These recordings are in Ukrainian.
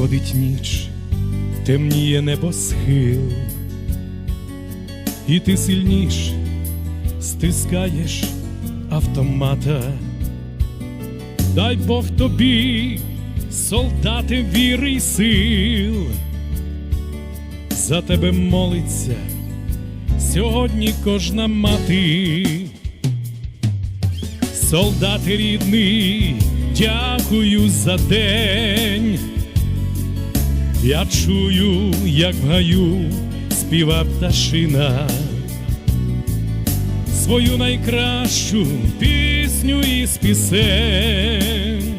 Приходить ніч, темніє небосхил, і ти сильніш стискаєш автомата. Дай Бог тобі, солдати віри й сил, за тебе молиться сьогодні кожна мати. Солдати рідний, дякую за день. Я чую, як в гаю співа пташина, свою найкращу пісню із пісень.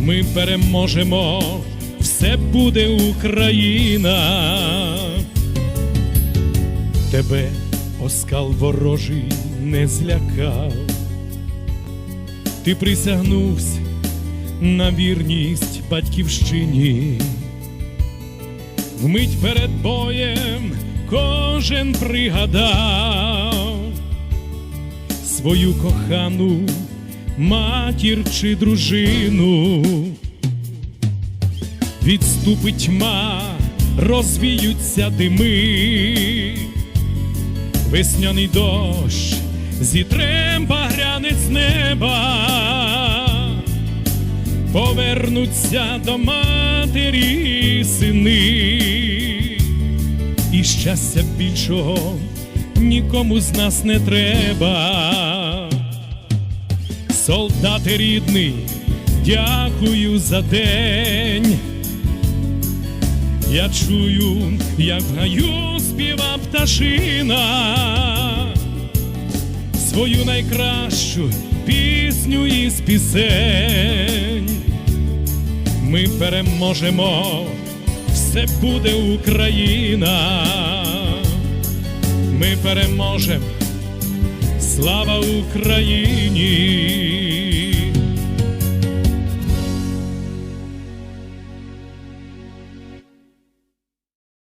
Ми переможемо, все буде Україна. Тебе оскал ворожий не злякав ти присягнувся на вірність батьківщині. Вмить перед боєм кожен пригадав. Свою кохану матір чи дружину. Відступить тьма, розвіються дими, весняний дощ зітрем багрянець неба, повернуться до матері сини, щастя більшого нікому з нас не треба. Солдати рідний, дякую за день. Я чую, як в гаю співа пташина свою найкращу пісню із пісень. Ми переможемо, все буде Україна. Ми переможемо, слава Україні.